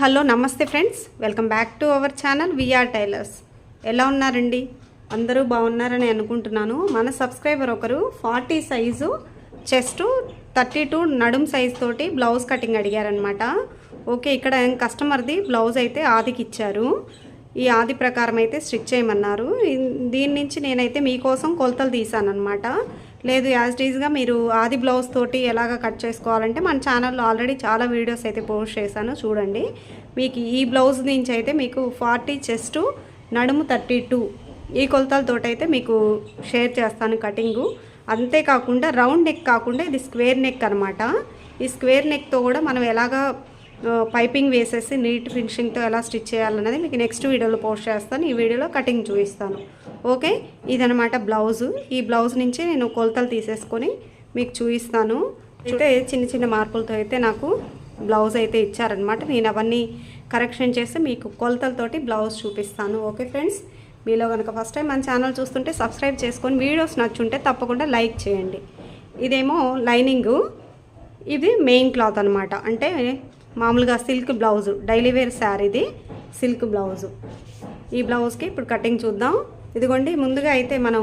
Hello నమస్తే friends. Welcome back to our channel VR tailors ఎలా ఉన్నారండి? అందరూ బాగున్నారని అనుకుంటున్నాను. మన సబ్స్క్రైబర్ ఒకరు forty size chest thirty two నడుం సైజ్ తోటి బ్లౌజ్ కటింగ్ అడిగారనమాట ఓకే ఇక్కడ కస్టమర్ది బ్లౌజ్ అయితే ఆదికి ఇచ్చారు. ఈ ఆది ప్రకారం అయితే స్టిచ్ చేయమన్నారు. దీని నుంచి నేనైతే మీకోసం కొలతలు తీసాను అనమాట లేదు యాజ్ ఈజ్గా మీరు ఆది బ్లౌజ్ తోటి ఎలాగ కట్ చేసుకోవాలంటే మన ఛానల్లో ఆల్రెడీ చాలా వీడియోస్ అయితే పోస్ట్ చేశాను చూడండి. మీకు ఈ బ్లౌజ్ నుంచి అయితే మీకు ఫార్టీ చెస్ట్ నడుము థర్టీ టూ ఈ కొలతలతోటి అయితే మీకు షేర్ చేస్తాను కటింగు అంతేకాకుండా రౌండ్ నెక్ కాకుండా ఇది స్క్వేర్ నెక్ అనమాట ఈ స్క్వేర్ నెక్తో కూడా మనం ఎలాగా పైపింగ్ వేసేసి నీట్ ఫినిషింగ్తో ఎలా స్టిచ్ చేయాలన్నది మీకు నెక్స్ట్ వీడియోలో పోస్ట్ చేస్తాను. ఈ వీడియోలో కటింగ్ చూపిస్తాను. ఓకే? ఇదనమాట బ్లౌజు. ఈ బ్లౌజ్ నుంచి నేను కొలతలు తీసేసుకొని మీకు చూపిస్తాను. అయితే చిన్న చిన్న మార్పులతో అయితే నాకు బ్లౌజ్ అయితే ఇచ్చారనమాట నేను అవన్నీ కరెక్షన్ చేసి మీకు కొలతలతోటి బ్లౌజ్ చూపిస్తాను. Okay friends? మీలో కనుక ఫస్ట్ టైం మన ఛానల్ చూస్తుంటే సబ్స్క్రైబ్ చేసుకొని వీడియోస్ నచ్చుంటే తప్పకుండా లైక్ చేయండి. ఇదేమో లైనింగు. ఇది మెయిన్ క్లాత్ అనమాట అంటే మామూలుగా సిల్క్ బ్లౌజు. డైలీ వేర్ శారీది సిల్క్ బ్లౌజు. ఈ బ్లౌజ్కి ఇప్పుడు కటింగ్ చూద్దాం. ఇదిగోండి ముందుగా అయితే మనం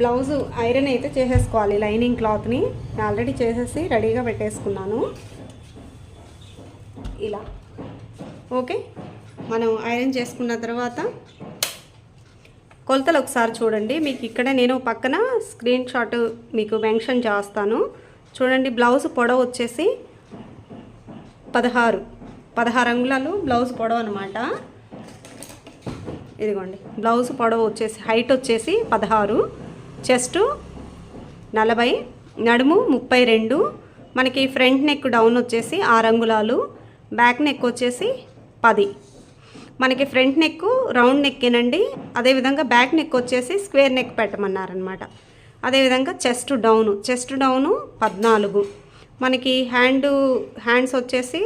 బ్లౌజ్ ఐరన్ అయితే చేసేసుకోవాలి లైనింగ్ క్లాత్ని. ఆల్రెడీ చేసేసి రెడీగా పెట్టేసుకున్నాను. ఇలా. ఓకే మనం ఐరన్ చేసుకున్న తర్వాత కొలతలు ఒకసారి చూడండి. మీకు ఇక్కడ నేను పక్కన స్క్రీన్ షాట్ మీకు మెన్షన్ చేస్తాను. చూడండి బ్లౌజ్ పొడవు వచ్చేసి పదహారు. పదహారు అంగుళాలు బ్లౌజ్ పొడవు అనమాట ఇదిగోండి బ్లౌజ్ పొడవు వచ్చేసి హైట్ వచ్చేసి పదహారు చెస్ట్ నలభై నడుము ముప్పై రెండు మనకి ఫ్రంట్ నెక్ డౌన్ వచ్చేసి ఆరు అంగుళాలు బ్యాక్ నెక్ వచ్చేసి పది. మనకి ఫ్రంట్ నెక్ రౌండ్ నెక్కేనండి అదేవిధంగా బ్యాక్ నెక్ వచ్చేసి స్క్వేర్ నెక్ పెట్టమన్నారనమాట. అదేవిధంగా చెస్ట్ డౌను చెస్ట్ డౌను పద్నాలుగు. మనకి హ్యాండ్ హ్యాండ్స్ వచ్చేసి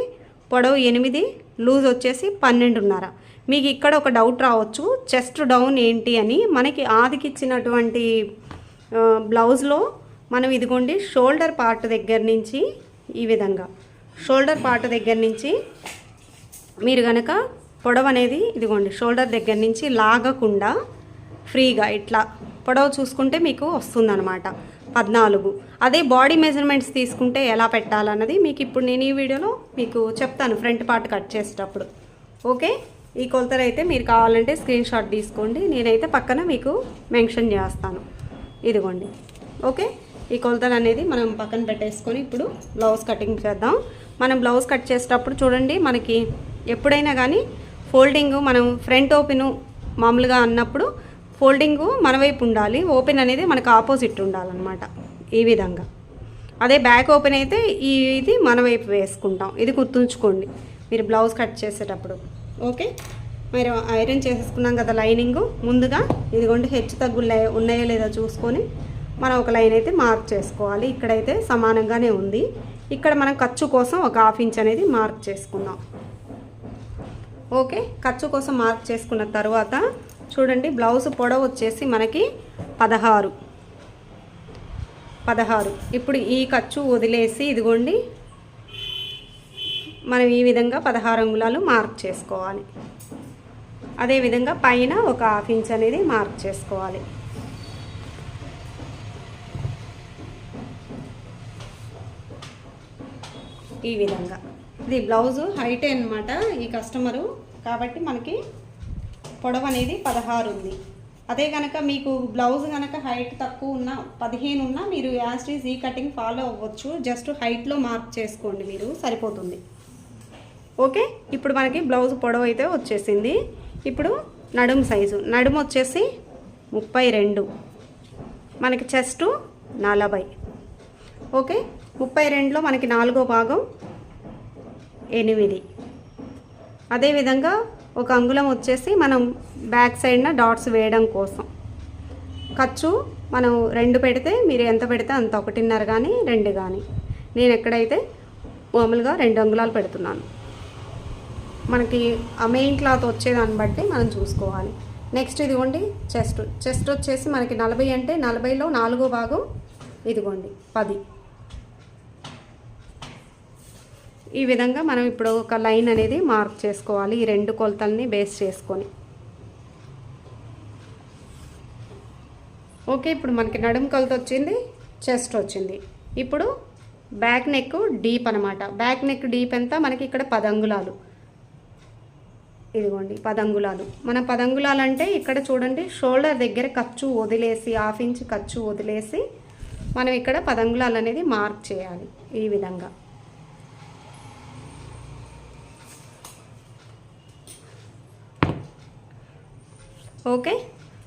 పొడవు ఎనిమిది లూజ్ వచ్చేసి పన్నెండున్నర. మీకు ఇక్కడ ఒక డౌట్ రావచ్చు. చెస్ట్ డౌన్ ఏంటి అని మనకి ఆదికి ఇచ్చినటువంటి బ్లౌజ్లో మనం ఇదిగోండి షోల్డర్ పార్ట్ దగ్గర నుంచి ఈ విధంగా. షోల్డర్ పార్ట్ దగ్గర నుంచి మీరు కనుక పొడవు అనేది ఇదిగోండి షోల్డర్ దగ్గర నుంచి లాగకుండా ఫ్రీగా ఇట్లా పొడవు చూసుకుంటే మీకు వస్తుందన్నమాట. పద్నాలుగు. అదే బాడీ మెజర్మెంట్స్ తీసుకుంటే ఎలా పెట్టాలన్నది మీకు ఇప్పుడు నేను ఈ వీడియోలో మీకు చెప్తాను ఫ్రంట్ పార్ట్ కట్ చేసేటప్పుడు. ఓకే ఈ కొలతలు అయితే మీరు కావాలంటే స్క్రీన్ షాట్ తీసుకోండి. నేనైతే పక్కన మీకు మెన్షన్ చేస్తాను. ఇదిగోండి. ఓకే? ఈ కొలతలు అనేది మనం పక్కన పెట్టేసుకొని ఇప్పుడు బ్లౌజ్ కటింగ్ చేద్దాం. మనం బ్లౌజ్ కట్ చేసేటప్పుడు చూడండి మనకి ఎప్పుడైనా కానీ ఫోల్డింగ్ మనం ఫ్రంట్ ఓపెను మామూలుగా అన్నప్పుడు ఫోల్డింగు మన వైపు ఉండాలి. ఓపెన్ అనేది మనకు ఆపోజిట్ ఉండాలన్నమాట ఈ విధంగా. అదే బ్యాక్ ఓపెన్ అయితే ఈ ఇది మన వైపు వేసుకుంటాం. ఇది గుర్తుంచుకోండి. మీరు బ్లౌజ్ కట్ చేసేటప్పుడు. ఓకే. మీరు ఐరన్ చేసేసుకున్నాం కదా లైనింగ్. ముందుగా ఇదిగోండి హెచ్చు తగ్గులు ఉన్నాయో లేదో చూసుకొని మనం ఒక లైన్ అయితే మార్క్ చేసుకోవాలి. ఇక్కడైతే సమానంగానే ఉంది. ఇక్కడ మనం ఖర్చు కోసం ఒక హాఫ్ ఇంచ్ అనేది మార్క్ చేసుకుందాం. ఓకే. ఖర్చు కోసం మార్క్ చేసుకున్న తర్వాత చూడండి బ్లౌజ్ పొడవు వచ్చేసి మనకి పదహారు. పదహారు. ఇప్పుడు ఈ ఖర్చు వదిలేసి ఇదిగోండి మనం ఈ విధంగా పదహారు అంగుళాలు మార్క్ చేసుకోవాలి. అదేవిధంగా పైన ఒక హాఫ్ ఇంచ్ అనేది మార్క్ చేసుకోవాలి. ఈ విధంగా. ఇది బ్లౌజు హైటే అనమాట ఈ కస్టమరు. కాబట్టి మనకి పొడవు అనేది పదహారు ఉంది. అదే కనుక మీకు బ్లౌజ్ కనుక హైట్ తక్కువ ఉన్న పదిహేను ఉన్నా మీరు యాస్ట్రీజ్ ఈ కటింగ్ ఫాలో అవ్వచ్చు. జస్ట్ హైట్లో మార్క్ చేసుకోండి మీరు సరిపోతుంది. ఓకే? ఇప్పుడు మనకి బ్లౌజ్ పొడవు అయితే వచ్చేసింది. ఇప్పుడు నడుము సైజు. నడుము వచ్చేసి ముప్పై రెండు. మనకి చెస్ట్ నలభై. ఓకే? ముప్పై రెండులో మనకి నాలుగో భాగం ఎనిమిది. అదేవిధంగా ఒక అంగుళం వచ్చేసి మనం బ్యాక్ సైడ్న డాట్స్ వేయడం కోసం. ఖర్చు మనం రెండు పెడితే మీరు ఎంత పెడితే అంత ఒకటిన్నర కానీ రెండు కానీ నేను ఎక్కడైతే మామూలుగా రెండు అంగుళాలు పెడుతున్నాను. మనకి ఆ మెయిన్ క్లాత్ వచ్చేదాన్ని బట్టి మనం చూసుకోవాలి. నెక్స్ట్ ఇదిగోండి చెస్ట్ చెస్ట్ వచ్చేసి మనకి నలభై అంటే నలభైలో నాలుగో భాగం ఇదిగోండి పది. ఈ విధంగా మనం ఇప్పుడు ఒక లైన్ అనేది మార్క్ చేసుకోవాలి ఈ రెండు కొలతల్ని బేస్ చేసుకొని. ఓకే ఇప్పుడు మనకి నడుము కొలత వచ్చింది చెస్ట్ వచ్చింది. ఇప్పుడు బ్యాక్ నెక్ డీప్ అనమాట బ్యాక్ నెక్ డీప్ ఎంత? మనకి ఇక్కడ పదంగులాలు ఇదిగోండి పదంగులాలు మన పదంగులాలు అంటే ఇక్కడ చూడండి షోల్డర్ దగ్గర ఖర్చు వదిలేసి హాఫ్ ఇంచ్ ఖర్చు వదిలేసి మనం ఇక్కడ పదంగులాలు అనేది మార్క్ చేయాలి ఈ విధంగా. ఓకే?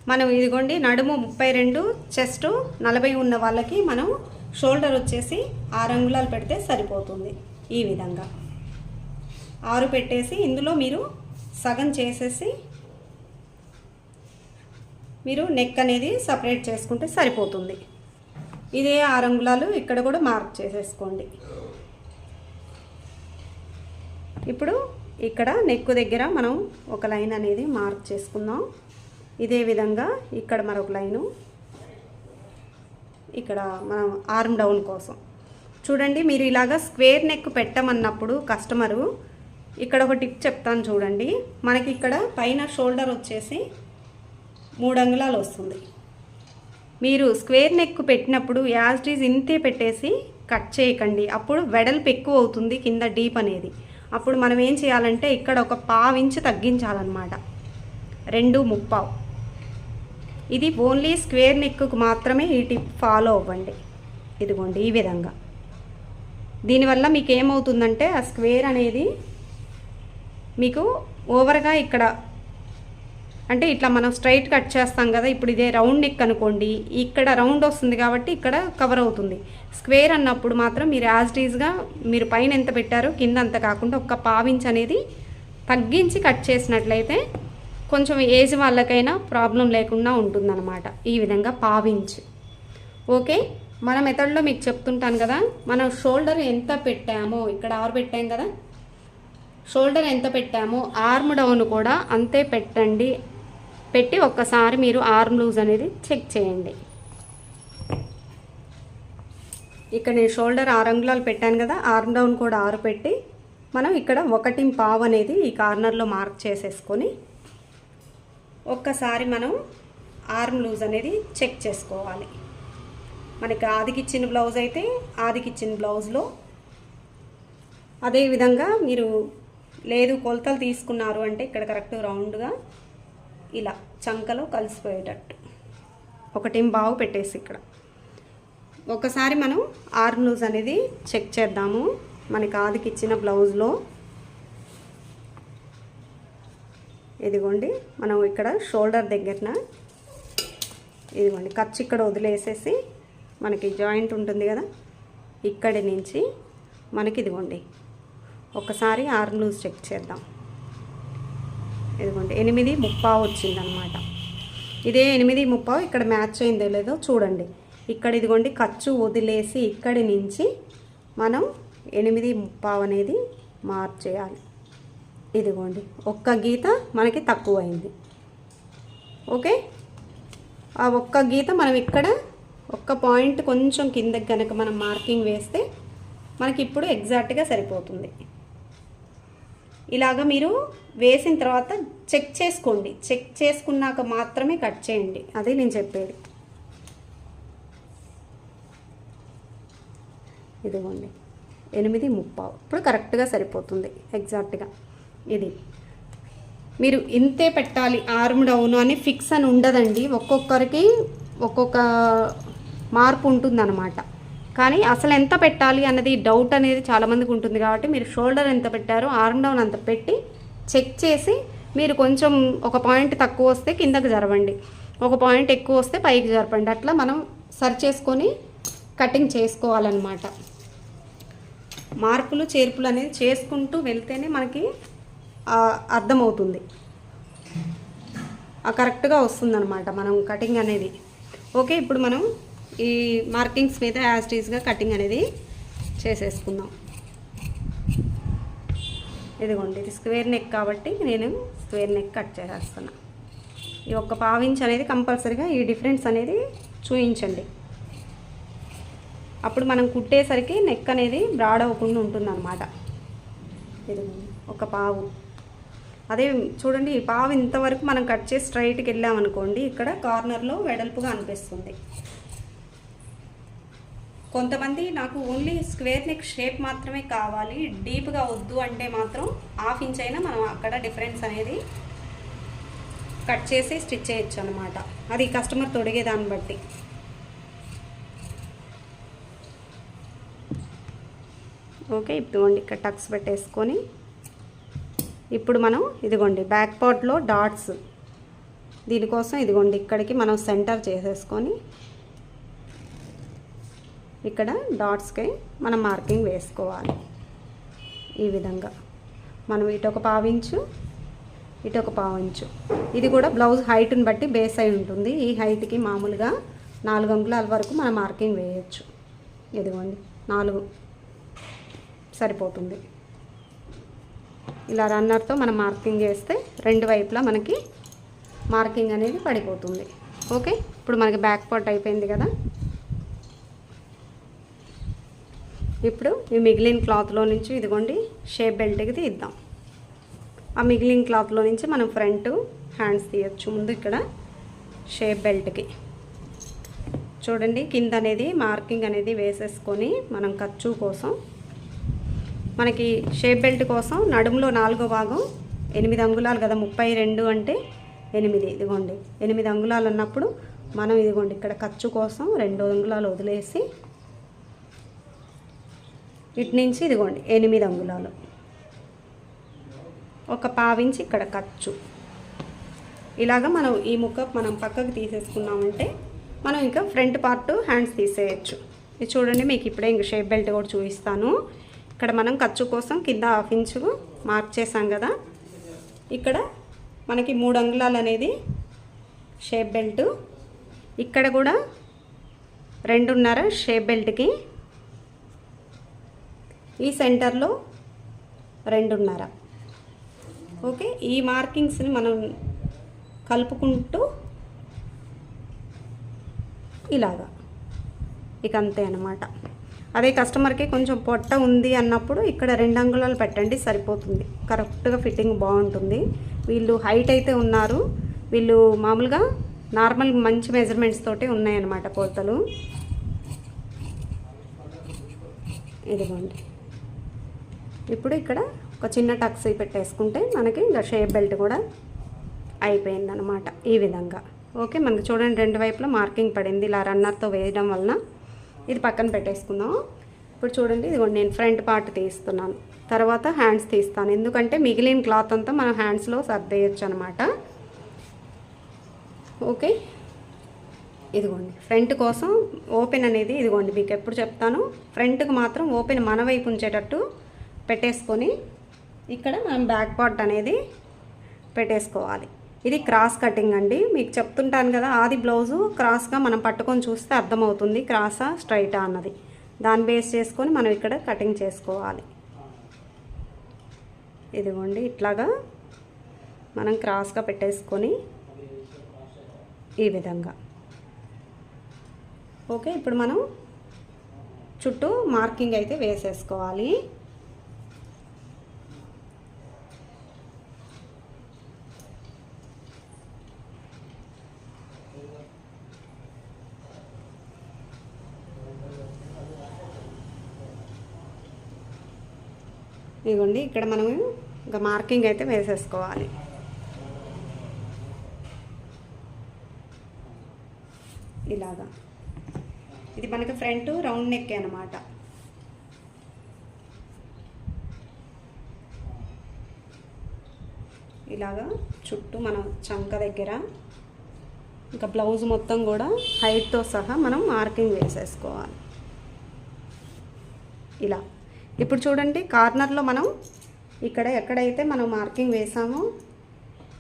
మనం ఇదిగోండి నడుము ముప్పై రెండు చెస్ట్ నలభై ఉన్న వాళ్ళకి మనం షోల్డర్ వచ్చేసి ఆరు అంగుళాలు పెడితే సరిపోతుంది ఈ విధంగా. ఆరు పెట్టేసి ఇందులో మీరు సగం చేసేసి మీరు నెక్ అనేది సపరేట్ చేసుకుంటే సరిపోతుంది. ఇదే ఆరు అంగుళాలు ఇక్కడ కూడా మార్క్ చేసేసుకోండి. ఇప్పుడు ఇక్కడ నెక్ దగ్గర మనం ఒక లైన్ అనేది మార్క్ చేసుకుందాం. ఇదే విధంగా ఇక్కడ మరొక లైను. ఇక్కడ మనం ఆర్మ్ డౌన్ కోసం. చూడండి మీరు ఇలాగ స్క్వేర్ నెక్ పెట్టమన్నప్పుడు కస్టమరు ఇక్కడ ఒక టిప్ చెప్తాను చూడండి. మనకి ఇక్కడ పైన షోల్డర్ వచ్చేసి మూడు అంగుళాలు వస్తుంది. మీరు స్క్వేర్ నెక్ పెట్టినప్పుడు యాజ్టీజ్ ఇంతే పెట్టేసి కట్ చేయకండి. అప్పుడు వెడల్పు ఎక్కువ అవుతుంది కింద డీప్ అనేది. అప్పుడు మనం ఏం చేయాలంటే ఇక్కడ ఒక పావించి తగ్గించాలన్నమాట. రెండు ముప్పావు. ఇది ఓన్లీ స్క్వేర్ నెక్కు మాత్రమే ఈ టిప్ ఫాలో అవ్వండి. ఇదిగోండి ఈ విధంగా. దీనివల్ల మీకు ఏమవుతుందంటే ఆ స్క్వేర్ అనేది మీకు ఓవర్గా ఇక్కడ అంటే ఇట్లా మనం స్ట్రైట్ కట్ చేస్తాం కదా ఇప్పుడు ఇదే రౌండ్ నెక్ అనుకోండి ఇక్కడ రౌండ్ వస్తుంది కాబట్టి ఇక్కడ కవర్ అవుతుంది. స్క్వేర్ అన్నప్పుడు మాత్రం మీరు యాజ్ ఈజ్గా మీరు పైన ఎంత పెట్టారో కింద అంత కాకుండా ఒక్క పావించ్ అనేది తగ్గించి కట్ చేసినట్లయితే కొంచెం ఏజ్ వాళ్ళకైనా ప్రాబ్లం లేకుండా ఉంటుందన్నమాట. ఈ విధంగా పావించ్ ఓకే మన మెథడ్లో మీకు చెప్తుంటాను కదా మనం షోల్డర్ ఎంత పెట్టామో ఇక్కడ ఆరు పెట్టాం కదా షోల్డర్ ఎంత పెట్టామో ఆర్మ్ డౌన్ కూడా అంతే పెట్టండి. పెట్టి ఒక్కసారి మీరు ఆర్మ్ లూజ్ అనేది చెక్ చేయండి. ఇక్కడ నేను షోల్డర్ ఆరు అంగుళాలు పెట్టాను కదా ఆర్మ్ డౌన్ కూడా ఆరు పెట్టి మనం ఇక్కడ ఒకటి పావు అనేది ఈ కార్నర్లో మార్క్ చేసేసుకొని ఒక్కసారి మనం ఆర్మ్ లూజ్ అనేది చెక్ చేసుకోవాలి. మనకి ఆదికిచ్చిన బ్లౌజ్ అయితే ఆదికిచ్చిన బ్లౌజ్లో అదేవిధంగా మీరు లేదు కొలతలు తీసుకున్నారు అంటే ఇక్కడ కరెక్ట్ రౌండ్గా ఇలా చంకలో కలిసిపోయేటట్టు. ఒకటేం బావు పెట్టేసి ఇక్కడ. ఒకసారి మనం ఆర్మ్ లూజ్ అనేది చెక్ చేద్దాము. మనకి ఆదికి ఇచ్చిన బ్లౌజ్లో. ఇదిగోండి మనం ఇక్కడ షోల్డర్ దగ్గరన ఇదిగోండి ఖర్చు ఇక్కడ వదిలేసేసి మనకి జాయింట్ ఉంటుంది కదా ఇక్కడి నుంచి మనకి ఇదిగోండి ఒకసారి ఆర్మ్ లూజ్ చెక్ చేద్దాం. ఇదిగోండి ఎనిమిది ముప్పావు వచ్చిందనమాట ఇదే ఎనిమిది ముప్పావు ఇక్కడ మ్యాచ్ అయిందో లేదో చూడండి. ఇక్కడ ఇదిగోండి ఖర్చు వదిలేసి ఇక్కడి నుంచి మనం ఎనిమిది ముప్పావు అనేది మార్చేయాలి ఇదిగోండి ఒక్క గీత మనకి తక్కువైంది. ఓకే? ఆ ఒక్క గీత మనం ఇక్కడ ఒక్క పాయింట్ కొంచెం కిందకి కనుక మనం మార్కింగ్ వేస్తే మనకి ఇప్పుడు ఎగ్జాక్ట్గా సరిపోతుంది. ఇలాగ మీరు వేసిన తర్వాత చెక్ చేసుకోండి. చెక్ చేసుకున్నాక మాత్రమే కట్ చేయండి. అదే నేను చెప్పేది. ఇదిగోండి. ఎనిమిది ముప్పావు. ఇప్పుడు కరెక్ట్గా సరిపోతుంది. ఎగ్జాక్ట్గా. ఇది. మీరు ఇంతే పెట్టాలి. ఆర్మ్ డౌన్ అని ఫిక్స్ అని ఉండదండి. ఒక్కొక్కరికి ఒక్కొక్క మార్పు ఉంటుందన్నమాట. కానీ అసలు ఎంత పెట్టాలి అన్నది డౌట్ అనేది చాలామందికి ఉంటుంది కాబట్టి మీరు షోల్డర్ ఎంత పెట్టారో ఆర్మ్ డౌన్ అంత పెట్టి చెక్ చేసి మీరు కొంచెం ఒక పాయింట్ తక్కువ వస్తే కిందకి జరవండి. ఒక పాయింట్ ఎక్కువ వస్తే పైకి జరపండి. అట్లా మనం సరి చేసుకొని కటింగ్ చేసుకోవాలన్నమాట. మార్పులు చేర్పులు అనేది చేసుకుంటూ వెళ్తేనే మనకి అర్థమవుతుంది. కరెక్ట్గా వస్తుందన్నమాట మనం కటింగ్ అనేది. ఓకే ఇప్పుడు మనం ఈ మార్కింగ్స్ మీద యాస్టీస్గా కటింగ్ అనేది చేసేసుకుందాం. ఇదిగోండి ఇది స్క్వేర్ నెక్ కాబట్టి నేను స్క్వేర్ నెక్ కట్ చేసేస్తున్నా. ఈ ఒక్క పావించ్ అనేది కంపల్సరీగా ఈ డిఫరెన్స్ అనేది చూపించండి అప్పుడు మనం కుట్టేసరికి నెక్ అనేది బ్రాడ్ అవ్వకుండా ఉంటుందన్నమాట. ఇది ఒక పావు. అదే చూడండి ఈ పావు ఇంతవరకు మనం కట్ చేసి స్ట్రైట్కి వెళ్ళామనుకోండి ఇక్కడ కార్నర్లో వెడల్పుగా అనిపిస్తుంది. కొంతమంది నాకు ఓన్లీ స్క్వేర్ నెక్ షేప్ మాత్రమే కావాలి డీప్గా వద్దు అంటే మాత్రం హాఫ్ ఇంచ్ అయినా మనం అక్కడ డిఫరెన్స్ అనేది కట్ చేసి స్టిచ్ చేయొచ్చు అనమాట అది కస్టమర్ తొడిగే దాన్ని బట్టి. ఓకే ఇదిగోండి ఇక్కడ టక్స్ పెట్టేసుకొని ఇప్పుడు మనం ఇదిగోండి బ్యాక్ పార్ట్లో డాట్స్ దీనికోసం ఇదిగోండి ఇక్కడికి మనం సెంటర్ చేసేసుకొని ఇక్కడ డాట్స్కి మనం మార్కింగ్ వేసుకోవాలి. ఈ విధంగా. మనం ఇటు ఒక పావించు ఇటు ఒక పావించు ఇది కూడా బ్లౌజ్ హైట్ని బట్టి బేస్ అయి ఉంటుంది. ఈ హైట్కి మామూలుగా నాలుగు అంగుళాల వరకు మనం మార్కింగ్ వేయచ్చు. ఇదిగోండి. నాలుగు. సరిపోతుంది. ఇలా రన్నర్తో మనం మార్కింగ్ చేస్తే రెండు వైపులా మనకి మార్కింగ్ అనేది పడిపోతుంది. ఓకే ఇప్పుడు మనకి బ్యాక్ పార్ట్ అయిపోయింది కదా? ఇప్పుడు ఈ మిగిలిన క్లాత్లో నుంచి ఇదిగోండి షేప్ బెల్ట్కి తీద్దాం. ఆ మిగిలిన క్లాత్లో నుంచి మనం ఫ్రంట్ హ్యాండ్స్ తీయచ్చు ముందు ఇక్కడ షేప్ బెల్ట్కి. చూడండి కింద అనేది మార్కింగ్ అనేది వేసేసుకొని మనం ఖర్చు కోసం మనకి షేప్ బెల్ట్ కోసం నడుములో నాలుగో భాగం ఎనిమిది అంగుళాలు కదా ముప్పై రెండు అంటే ఎనిమిది. ఇదిగోండి ఎనిమిది అంగుళాలు అన్నప్పుడు మనం ఇదిగోండి ఇక్కడ ఖర్చు కోసం రెండు అంగుళాలు వదిలేసి ఇటు నుంచి ఇదిగోండి ఎనిమిది అంగుళాలు. ఒక పావించి ఇక్కడ ఖర్చు. ఇలాగ మనం ఈ ముక్క మనం పక్కకు తీసేసుకున్నామంటే మనం ఇంకా ఫ్రంట్ పార్ట్ హ్యాండ్స్ తీసేయచ్చు. ఇది చూడండి మీకు ఇప్పుడే ఇంక షేప్ బెల్ట్ కూడా చూపిస్తాను. ఇక్కడ మనం ఖర్చు కోసం కింద హాఫ్ ఇంచు మార్క్ చేసాం కదా. ఇక్కడ మనకి మూడు అంగుళాలు అనేది షేప్ బెల్ట్. ఇక్కడ కూడా రెండున్నర షేప్ బెల్ట్కి ఈ సెంటర్లో రెండున్నర. ఓకే ఈ మార్కింగ్స్ని మనం కలుపుకుంటూ ఇలాగా. ఇక అంతే అనమాట అదే కస్టమర్కి కొంచెం పొట్ట ఉంది అన్నప్పుడు ఇక్కడ రెండు అంగుళాలు పెట్టండి సరిపోతుంది. కరెక్ట్గా ఫిట్టింగ్ బాగుంటుంది. వీళ్ళు హైట్ అయితే ఉన్నారు. వీళ్ళు మామూలుగా నార్మల్ మంచి మెజర్మెంట్స్ తోటి ఉన్నాయన్నమాట కొలతలు ఇదిగోండి. ఇప్పుడు ఇక్కడ ఒక చిన్న టక్స్ పెట్టేసుకుంటే మనకి ఇంకా షేప్ బెల్ట్ కూడా అయిపోయిందనమాట ఈ విధంగా. ఓకే మనకి చూడండి రెండు వైపులా మార్కింగ్ పడింది ఇలా రన్నర్తో వేయడం వలన. ఇది పక్కన పెట్టేసుకుందాం. ఇప్పుడు చూడండి ఇదిగోండి నేను ఫ్రంట్ పార్ట్ తీస్తున్నాను. తర్వాత హ్యాండ్స్ తీస్తాను. ఎందుకంటే మిగిలిన క్లాత్ అంతా మనం హ్యాండ్స్లో సర్దేయచ్చు అనమాట ఓకే ఇదిగోండి ఫ్రంట్ కోసం ఓపెన్ అనేది ఇదిగోండి మీకు ఎప్పుడు చెప్తాను. ఫ్రంట్కి మాత్రం ఓపెన్ మన వైపు ఉంచేటట్టు పెట్టేసుకొని ఇక్కడ మనం బ్యాక్ పార్ట్ అనేది పెట్టేసుకోవాలి. ఇది క్రాస్ కటింగ్ అండి. మీకు చెప్తుంటాను కదా ఆది బ్లౌజు క్రాస్గా మనం పట్టుకొని చూస్తే అర్థమవుతుంది క్రాసా స్ట్రైటా అన్నది. దాన్ని బేస్ చేసుకొని మనం ఇక్కడ కటింగ్ చేసుకోవాలి. ఇదిగోండి ఇట్లాగా మనం క్రాస్గా పెట్టేసుకొని ఈ విధంగా. ఓకే ఇప్పుడు మనం చుట్టూ మార్కింగ్ అయితే వేసేసుకోవాలి. ఇదిగోండి ఇక్కడ మనం ఇంకా మార్కింగ్ అయితే వేసేసుకోవాలి. ఇలాగా. ఇది మనకి ఫ్రంట్ రౌండ్ నెక్ అనమాట ఇలాగా చుట్టూ మనం చంక దగ్గర ఇంకా బ్లౌజ్ మొత్తం కూడా హైట్తో సహా మనం మార్కింగ్ వేసేసుకోవాలి. ఇలా. ఇప్పుడు చూడండి కార్నర్లో మనం ఇక్కడ ఎక్కడైతే మనం మార్కింగ్ వేసామో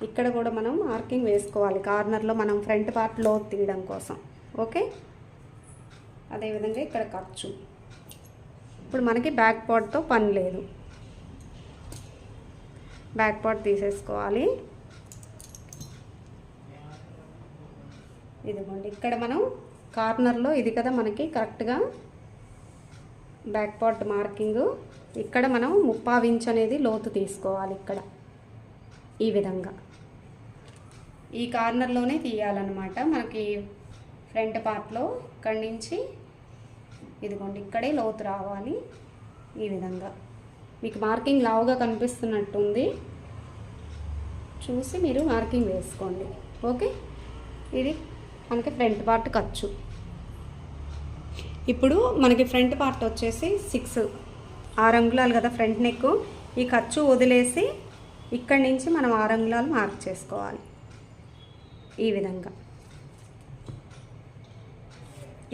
ఇక్కడ కూడా మనం మార్కింగ్ వేసుకోవాలి. కార్నర్లో మనం ఫ్రంట్ పార్ట్లో తీయడం కోసం. ఓకే? అదేవిధంగా ఇక్కడ ఖర్చు. ఇప్పుడు మనకి బ్యాక్ పార్ట్తో పని లేదు. బ్యాక్ పార్ట్ తీసేసుకోవాలి. ఇదిగోండి ఇక్కడ మనం కార్నర్లో ఇది కదా మనకి కరెక్ట్గా బ్యాక్ పార్ట్ మార్కింగ్. ఇక్కడ మనం ముప్పావు ఇంచ్ అనేది లోతు తీసుకోవాలి ఇక్కడ. ఈ విధంగా. ఈ కార్నర్లోనే తీయాలన్నమాట. మనకి ఫ్రంట్ పార్ట్లో ఇక్కడి నుంచి ఇదిగోండి ఇక్కడే లోతు రావాలి ఈ విధంగా. మీకు మార్కింగ్ లావుగా కనిపిస్తున్నట్టుంది. చూసి మీరు మార్కింగ్ వేసుకోండి. ఓకే? ఇది మనకి ఫ్రంట్ పార్ట్ ఖర్చు. ఇప్పుడు మనకి ఫ్రంట్ పార్ట్ వచ్చేసి సిక్స్ ఆరు అంగుళాలు కదా ఫ్రంట్ నెక్. ఈ ఖర్చు వదిలేసి ఇక్కడి నుంచి మనం ఆరు అంగుళాలు మార్క్ చేసుకోవాలి. ఈ విధంగా.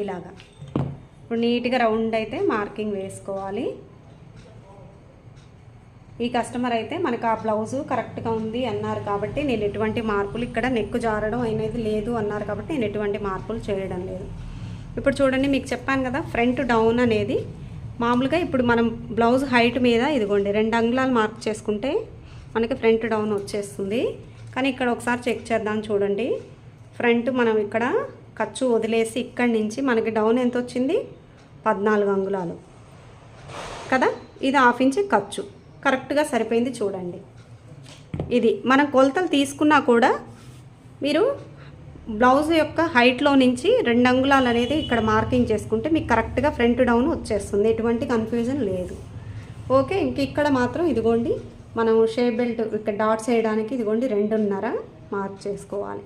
ఇలాగా. ఇప్పుడు నీట్గా రౌండ్ అయితే మార్కింగ్ వేసుకోవాలి. ఈ కస్టమర్ అయితే మనకు ఆ బ్లౌజు కరెక్ట్గా ఉంది అన్నారు కాబట్టి నేను ఎటువంటి మార్పులు ఇక్కడ నెక్ జారడం అనేది లేదు అన్నారు కాబట్టి నేను ఎటువంటి మార్పులు చేయడం లేదు. ఇప్పుడు చూడండి మీకు చెప్పాను కదా ఫ్రంట్ డౌన్ అనేది. మామూలుగా ఇప్పుడు మనం బ్లౌజ్ హైట్ మీద ఇదిగోండి రెండు అంగుళాలు మార్క్ చేసుకుంటే మనకి ఫ్రంట్ డౌన్ వచ్చేస్తుంది. కానీ ఇక్కడ ఒకసారి చెక్ చేద్దాం చూడండి. ఫ్రంట్ మనం ఇక్కడ ఖర్చు వదిలేసి ఇక్కడి నుంచి మనకి డౌన్ ఎంత వచ్చింది? పద్నాలుగు అంగుళాలు. కదా? ఇది హాఫ్ ఇంచ్ ఖర్చు. కరెక్ట్గా సరిపోయింది చూడండి. ఇది మనం కొలతలు తీసుకున్నా కూడా మీరు బ్లౌజ్ యొక్క హైట్లో నుంచి రెండు అంగుళాలు అనేది ఇక్కడ మార్కింగ్ చేసుకుంటే మీకు కరెక్ట్గా ఫ్రంట్ డౌన్ వచ్చేస్తుంది. ఎటువంటి కన్ఫ్యూజన్ లేదు. ఓకే ఇంక ఇక్కడ మాత్రం ఇదిగోండి మనం షేప్ బెల్ట్ ఇక్కడ డాట్స్ వేయడానికి ఇదిగోండి రెండున్నర మార్క్ చేసుకోవాలి.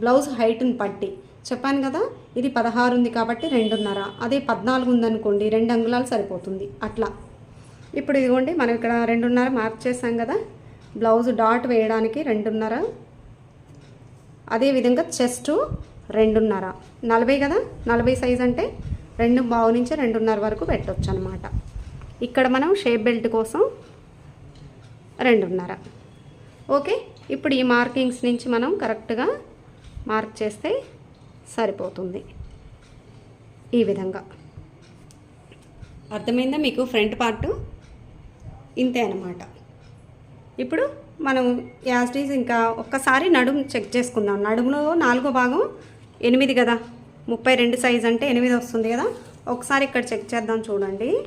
బ్లౌజ్ హైట్ని పట్టి చెప్పాను కదా ఇది పదహారు ఉంది కాబట్టి రెండున్నర. అదే పద్నాలుగు ఉందనుకోండి రెండు అంగుళాలు సరిపోతుంది. అట్లా. ఇప్పుడు ఇదిగోండి మనం ఇక్కడ రెండున్నర మార్క్ చేసాం కదా బ్లౌజ్ డాట్ వేయడానికి రెండున్నర అదేవిధంగా చెస్ట్ రెండున్నర. నలభై కదా? నలభై సైజ్ అంటే రెండు బావు నుంచి రెండున్నర వరకు పెట్టవచ్చు అనమాట ఇక్కడ మనం షేప్ బెల్ట్ కోసం రెండున్నర. ఓకే? ఇప్పుడు ఈ మార్కింగ్స్ నుంచి మనం కరెక్ట్గా మార్క్ చేస్తే సరిపోతుంది. ఈ విధంగా. అర్థమైందా మీకు? Front part? ఇంతే అనమాట. ఇప్పుడు మనం యాజ్టీస్ ఇంకా ఒక్కసారి నడుము చెక్ చేసుకుందాం. నడుములో నాలుగో భాగం ఎనిమిది కదా? ముప్పై రెండు సైజ్ అంటే ఎనిమిది వస్తుంది కదా? ఒకసారి ఇక్కడ చెక్ చేద్దాం చూడండి.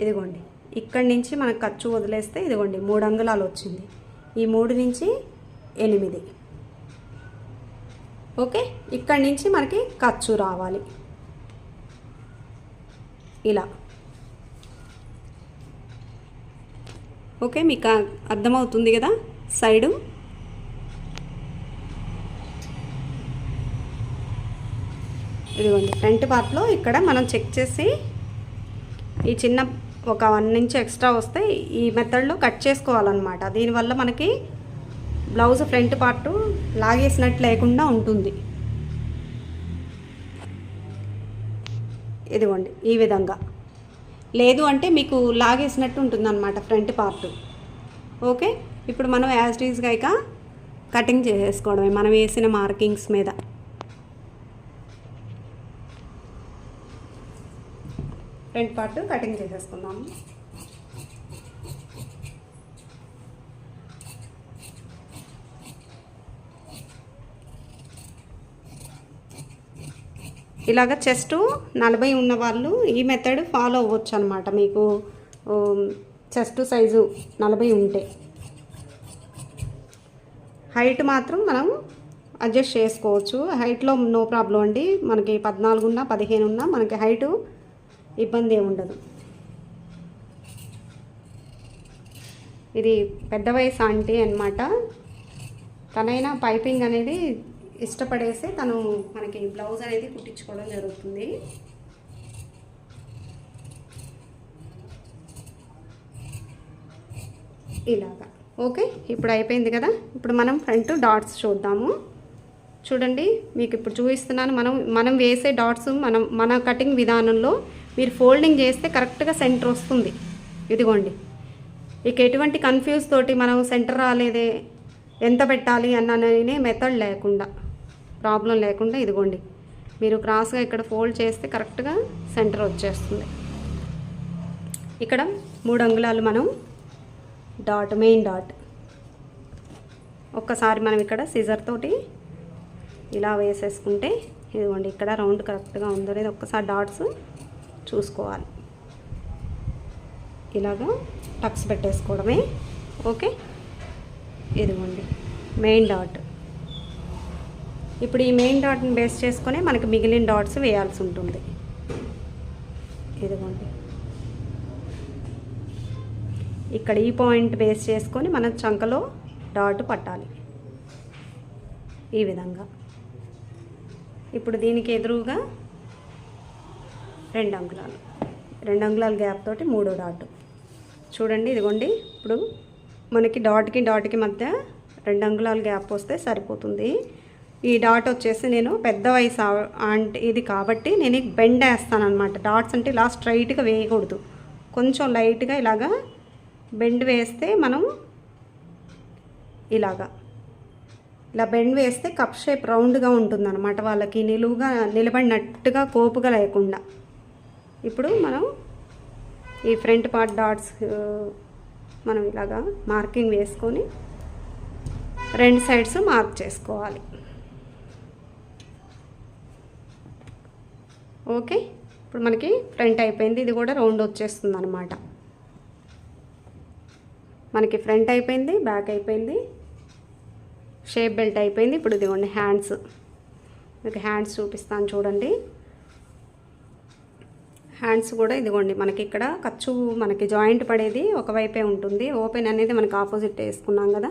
ఇదిగోండి. ఇక్కడి నుంచి మనకు ఖర్చు వదిలేస్తే ఇదిగోండి మూడు అంగుళాలు వచ్చింది. ఈ మూడు నుంచి ఎనిమిది. ఓకే? ఇక్కడి నుంచి మనకి ఖర్చు రావాలి. ఇలా. ఓకే మీకు అర్థమవుతుంది కదా? సైడు. ఇదిగోండి ఫ్రంట్ పార్ట్లో ఇక్కడ మనం చెక్ చేసి ఈ చిన్న ఒక వన్ ఇంచ్ ఎక్స్ట్రా వస్తే ఈ మెథడ్లో కట్ చేసుకోవాలన్నమాట. దీనివల్ల మనకి బ్లౌజ్ ఫ్రంట్ పార్ట్ లాగేసినట్టు లేకుండా ఉంటుంది. ఇదిగోండి ఈ విధంగా. లేదు అంటే మీకు లాగేసినట్టు ఉంటుందన్నమాట ఫ్రంట్ పార్ట్. ఓకే? ఇప్పుడు మనం యాజ్ టీజ్గా ఇక కటింగ్ చేసేసుకోవడమే. మనం వేసిన మార్కింగ్స్ మీద. ఫ్రంట్ పార్ట్ కటింగ్ చేసేసుకుందాము. ఇలాగ చెస్ట్ నలభై ఉన్న వాళ్ళు ఈ మెథడ్ ఫాలో అవ్వచ్చు అనమాట మీకు చెస్ట్ సైజు నలభై ఉంటే. హైట్ మాత్రం మనం అడ్జస్ట్ చేసుకోవచ్చు. హైట్లో నో ప్రాబ్లం అండి. మనకి పద్నాలుగు ఉన్నా పదిహేను ఉన్నా మనకి హైటు ఇబ్బంది ఏమి ఉండదు. ఇది పెద్ద వయసు ఆంటీ అనమాట తనైనా పైపింగ్ అనేది ఇష్టపడేసి తను మనకి బ్లౌజ్ అనేది కుట్టించుకోవడం జరుగుతుంది. ఇలాగా. ఓకే ఇప్పుడు అయిపోయింది కదా? ఇప్పుడు మనం ఫ్రంట్ డాట్స్ చూద్దాము. చూడండి మీకు ఇప్పుడు చూపిస్తున్నాను. మనం మనం వేసే డాట్స్ మనం మన కటింగ్ విధానంలో మీరు ఫోల్డింగ్ చేస్తే కరెక్ట్గా సెంటర్ వస్తుంది. ఇదిగోండి. ఇక ఎటువంటి కన్ఫ్యూజ్ తోటి మనం సెంటర్ రాలేదే? ఎంత పెట్టాలి అన్న మెథడ్ లేకుండా. ప్రాబ్లం లేకుండా ఇదిగోండి. మీరు క్రాస్గా ఇక్కడ ఫోల్డ్ చేస్తే కరెక్ట్గా సెంటర్ వచ్చేస్తుంది. ఇక్కడ మూడు అంగుళాలు మనం డాట్ మెయిన్ డాట్. ఒక్కసారి మనం ఇక్కడ సిజర్ తోటి ఇలా వేసేసుకుంటే ఇదిగోండి ఇక్కడ రౌండ్ కరెక్ట్గా ఉందో లేదో ఒక్కసారి డాట్స్ చూసుకోవాలి. ఇలాగా టక్స్ పెట్టేసుకోవడమే. ఓకే? ఇదిగోండి మెయిన్ డాట్. ఇప్పుడు ఈ మెయిన్ డాట్ని బేస్ చేసుకొని మనకి మిగిలిన డాట్స్ వేయాల్సి ఉంటుంది. ఇదిగోండి. ఇక్కడ ఈ పాయింట్ బేస్ చేసుకొని మన చంకలో డాట్ పట్టాలి. ఈ విధంగా. ఇప్పుడు దీనికి ఎదురుగా రెండు అంగుళాలు. రెండు అంగుళాల గ్యాప్ తోటి మూడో డాట్ చూడండి ఇదిగోండి. ఇప్పుడు మనకి డాట్కి డాట్కి మధ్య రెండు అంగుళాల గ్యాప్ వస్తే సరిపోతుంది. ఈ డాట్ వచ్చేసి నేను పెద్ద వయసు అంటే ఇది కాబట్టి నేను బెండ్ వేస్తాను అనమాట డాట్స్ అంటే ఇలా స్ట్రైట్గా వేయకూడదు. కొంచెం లైట్గా ఇలాగా బెండ్ వేస్తే మనం ఇలాగా ఇలా బెండ్ వేస్తే కప్ షేప్ రౌండ్గా ఉంటుందన్నమాట వాళ్ళకి. నిలువుగా నిలబడినట్టుగా కోపుగా లేకుండా. ఇప్పుడు మనం ఈ ఫ్రంట్ పార్ట్ డాట్స్ మనం ఇలాగా మార్కింగ్ వేసుకొని రెండు సైడ్స్ మార్క్ చేసుకోవాలి. ఓకే? ఇప్పుడు మనకి ఫ్రంట్ అయిపోయింది. ఇది కూడా రౌండ్ వచ్చేస్తుంది అనమాట మనకి ఫ్రంట్ అయిపోయింది బ్యాక్ అయిపోయింది. షేప్ బెల్ట్ అయిపోయింది. ఇప్పుడు ఇదిగోండి హ్యాండ్స్. మీకు హ్యాండ్స్ చూపిస్తాను చూడండి. హ్యాండ్స్ కూడా ఇదిగోండి మనకి ఇక్కడ ఖర్చు మనకి జాయింట్ పడేది ఒకవైపే ఉంటుంది. ఓపెన్ అనేది మనకి ఆపోజిట్ వేసుకున్నాం కదా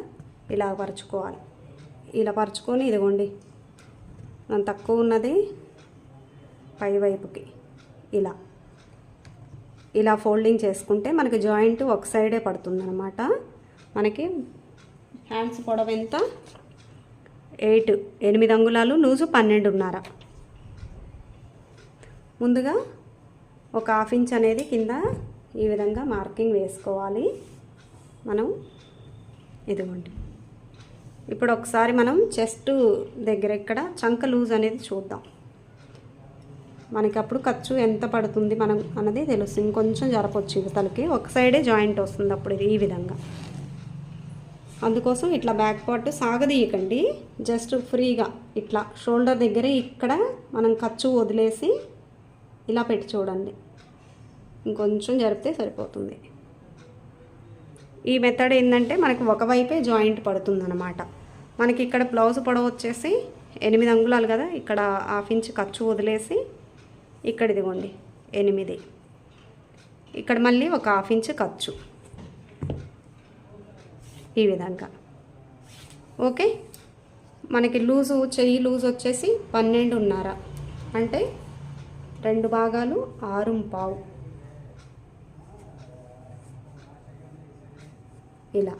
ఇలా పరుచుకోవాలి. ఇలా పరుచుకొని ఇదిగోండి. మనం తక్కువ ఉన్నది పై వైపుకి ఇలా. ఇలా ఫోల్డింగ్ చేసుకుంటే మనకి జాయింట్ ఒక సైడే పడుతుందనమాట మనకి హ్యాండ్స్ పొడవు ఎంత? ఎయిట్ ఎనిమిది అంగుళాలు లూజు పన్నెండున్నర. ముందుగా ఒక హాఫ్ ఇంచ్ అనేది కింద ఈ విధంగా మార్కింగ్ వేసుకోవాలి. మనం ఇదిగోండి. ఇప్పుడు ఒకసారి మనం చెస్ట్ దగ్గర ఇక్కడ చంక లూజ్ అనేది చూద్దాం. మనకి అప్పుడు ఖర్చు ఎంత పడుతుంది మనం అన్నది తెలుసు. ఇంకొంచెం జరపొచ్చు ఇవతలకి ఒక సైడే జాయింట్ వస్తుంది అప్పుడు ఇది ఈ విధంగా. అందుకోసం ఇట్లా బ్యాక్ పార్ట్ సాగదీయకండి. జస్ట్ ఫ్రీగా ఇట్లా షోల్డర్ దగ్గర ఇక్కడ మనం ఖర్చు వదిలేసి ఇలా పెట్టి చూడండి. ఇంకొంచెం జరిపితే సరిపోతుంది. ఈ మెథడ్ ఏంటంటే మనకి ఒకవైపే జాయింట్ పడుతుంది అనమాట మనకి ఇక్కడ బ్లౌజ్ పొడవు వచ్చేసి ఎనిమిది అంగుళాలు కదా. ఇక్కడ హాఫ్ ఇంచ్ ఖర్చు వదిలేసి ఇక్కడ ఇదిగోండి ఎనిమిది. ఇక్కడ మళ్ళీ ఒక హాఫ్ ఇంచ్ ఖర్చు. ఈ విధంగా. ఓకే? మనకి లూజు చెయ్యి లూజ్ వచ్చేసి పన్నెండున్నర. అంటే రెండు భాగాలు ఆరు పావు. ఇలా.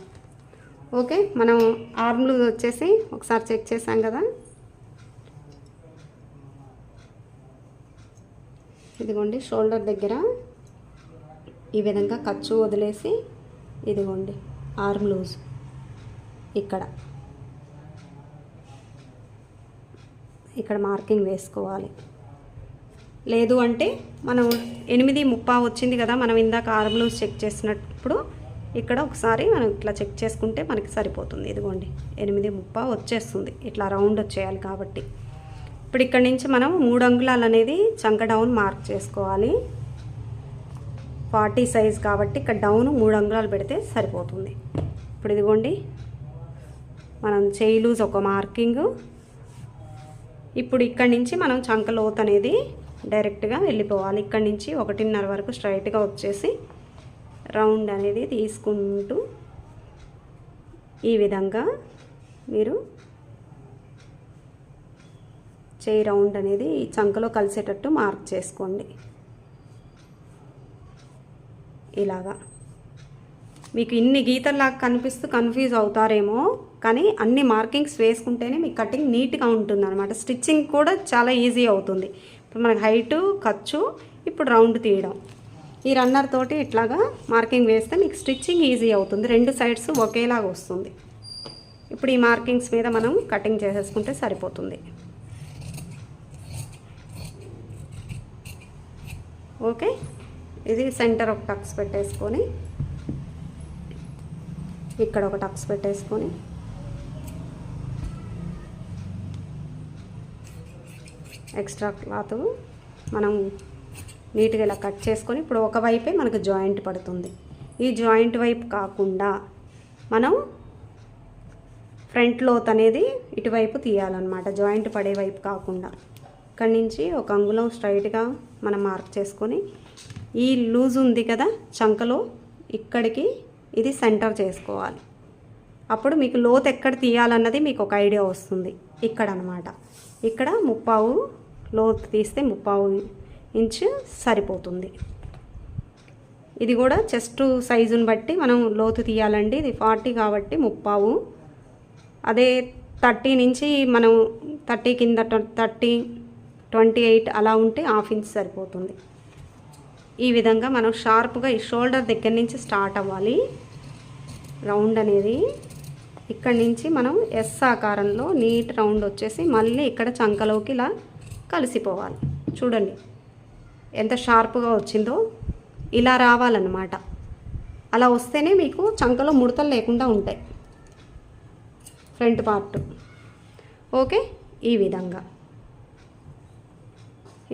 ఓకే? మనం ఆర్మ్ లూజ్ వచ్చేసి ఒకసారి చెక్ చేసాం కదా? ఇదిగోండి షోల్డర్ దగ్గర ఈ విధంగా ఖర్చు వదిలేసి ఇదిగోండి ఆర్మ్ లూజ్ ఇక్కడ. ఇక్కడ మార్కింగ్ వేసుకోవాలి. లేదు అంటే మనం ఎనిమిది ముప్పా వచ్చింది కదా మనం ఇందాక ఆర్మ్ లూజ్ చెక్ చేసినప్పుడు ఇక్కడ ఒకసారి మనం ఇట్లా చెక్ చేసుకుంటే మనకి సరిపోతుంది. ఇదిగోండి ఎనిమిది ముప్పా వచ్చేస్తుంది. ఇట్లా రౌండ్ వచ్చేయాలి కాబట్టి. ఇప్పుడు ఇక్కడ నుంచి మనం మూడు అంగుళాలు అనేది చంక డౌన్ మార్క్ చేసుకోవాలి. ఫార్టీ సైజ్ కాబట్టి ఇక్కడ డౌన్ మూడు అంగుళాలు పెడితే సరిపోతుంది. ఇప్పుడు ఇదిగోండి. మనం చేయి లూజ్ ఒక మార్కింగ్ ఇప్పుడు ఇక్కడ నుంచి మనం చంక లోత్ అనేది డైరెక్ట్గా వెళ్ళిపోవాలి. ఇక్కడ నుంచి ఒకటిన్నర వరకు స్ట్రైట్గా వచ్చేసి రౌండ్ అనేది తీసుకుంటూ ఈ విధంగా మీరు చేయి రౌండ్ అనేది ఈ చంకలో కలిసేటట్టు మార్క్ చేసుకోండి. ఇలాగా. మీకు ఇన్ని గీతల్లాగా కనిపిస్తూ కన్ఫ్యూజ్ అవుతారేమో కానీ అన్ని మార్కింగ్స్ వేసుకుంటేనే మీ కటింగ్ నీట్గా ఉంటుంది అనమాట స్టిచ్చింగ్ కూడా చాలా ఈజీ అవుతుంది. ఇప్పుడు మనకి హైటు ఖర్చు ఇప్పుడు రౌండ్ తీయడం. ఈ రన్నర్ తోటి ఇట్లాగా మార్కింగ్ వేస్తే మీకు స్టిచ్చింగ్ ఈజీ అవుతుంది. రెండు సైడ్స్ ఒకేలాగా వస్తుంది. ఇప్పుడు ఈ మార్కింగ్స్ మీద మనం కటింగ్ చేసేసుకుంటే సరిపోతుంది. ఓకే ఇది సెంటర్ ఒక టక్స్ పెట్టేసుకొని ఇక్కడ ఒక టక్స్ పెట్టేసుకొని ఎక్స్ట్రా క్లాత్ మనం నీట్గా ఇలా కట్ చేసుకొని ఇప్పుడు ఒకవైపే మనకు జాయింట్ పడుతుంది. ఈ జాయింట్ వైపు కాకుండా మనం ఫ్రంట్ లోత్ అనేది ఇటువైపు తీయాలన్నమాట. జాయింట్ పడే వైపు కాకుండా. ఇక్కడి నుంచి ఒక అంగుళం స్ట్రైట్గా మనం మార్క్ చేసుకొని ఈ లూజ్ ఉంది కదా చంకలో ఇక్కడికి ఇది సెంటర్ చేసుకోవాలి. అప్పుడు మీకు లోత్ ఎక్కడ తీయాలన్నది మీకు ఒక ఐడియా వస్తుంది. ఇక్కడ అనమాట ఇక్కడ ముప్పావు లోతు తీస్తే ముప్పావు ఇంచు సరిపోతుంది. ఇది కూడా చెస్ట్ సైజుని బట్టి మనం లోతు తీయాలండి. ఇది ఫార్టీ కాబట్టి ముప్పావు. అదే థర్టీ నుంచి మనం థర్టీ కింద థర్టీ ట్వంటీ ఎయిట్ అలా ఉంటే హాఫ్ ఇంచ్ సరిపోతుంది. ఈ విధంగా మనం షార్ప్గా ఈ షోల్డర్ దగ్గర నుంచి స్టార్ట్ అవ్వాలి. రౌండ్ అనేది ఇక్కడ నుంచి మనం ఎస్ ఆకారంలో నీట్ రౌండ్ వచ్చేసి మళ్ళీ ఇక్కడ చంకలోకి ఇలా కలిసిపోవాలి. చూడండి ఎంత షార్ప్గా వచ్చిందో ఇలా రావాలన్నమాట. అలా వస్తేనే మీకు చంకలో ముడతలు లేకుండా ఉంటాయి. Front part. ఓకే? ఈ విధంగా.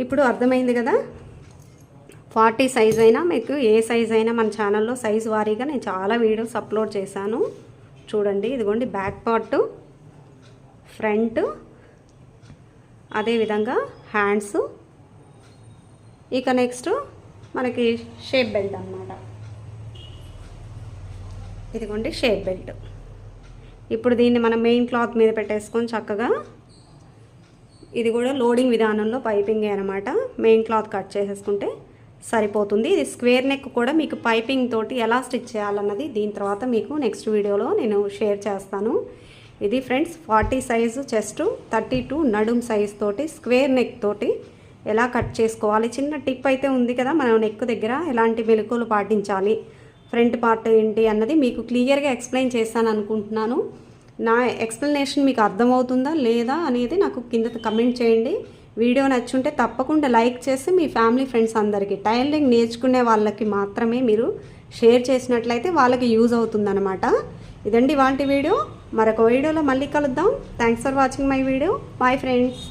ఇప్పుడు అర్థమైంది కదా? ఫార్టీ సైజ్ అయినా మీకు ఏ సైజ్ అయినా మన ఛానల్లో సైజ్ వారీగా నేను చాలా వీడియోస్ అప్లోడ్ చేశాను. చూడండి ఇదిగోండి బ్యాక్ పార్ట్ ఫ్రంట్ అదేవిధంగా హ్యాండ్స్. ఇక నెక్స్ట్ మనకి షేప్ బెల్ట్ అన్నమాట. ఇదిగోండి షేప్ బెల్ట్. ఇప్పుడు దీన్ని మనం మెయిన్ క్లాత్ మీద పెట్టేసుకొని చక్కగా ఇది కూడా లోడింగ్ విధానంలో పైపింగే అనమాట మెయిన్ క్లాత్ కట్ చేసేసుకుంటే సరిపోతుంది. ఇది స్క్వేర్ నెక్ కూడా మీకు పైపింగ్ తోటి ఎలా స్టిచ్ చేయాలన్నది దీని తర్వాత మీకు నెక్స్ట్ వీడియోలో నేను షేర్ చేస్తాను. ఇది friends forty size chest thirty two నడుం సైజ్ తోటి స్క్వేర్ నెక్ తోటి ఎలా కట్ చేసుకోవాలి. చిన్న టిప్ అయితే ఉంది కదా మనం నెక్ దగ్గర ఎలాంటి మెలకువలు పాటించాలి ఫ్రంట్ పార్ట్ ఏంటి అన్నది మీకు క్లియర్గా ఎక్స్ప్లెయిన్ చేస్తాను అనుకుంటున్నాను. నా ఎక్స్ప్లెనేషన్ మీకు అర్థమవుతుందా లేదా అనేది నాకు కింద కమెంట్ చేయండి. వీడియో నచ్చుంటే తప్పకుండా లైక్ చేసి మీ ఫ్యామిలీ ఫ్రెండ్స్ అందరికీ టైలరింగ్ నేర్చుకునే వాళ్ళకి మాత్రమే మీరు షేర్ చేసినట్లయితే వాళ్ళకి యూజ్ అవుతుందన్నమాట. ఇదండి వాటి వీడియో మరొక వీడియోలో మళ్ళీ కలుద్దాం. Thanks for watching my video bye friends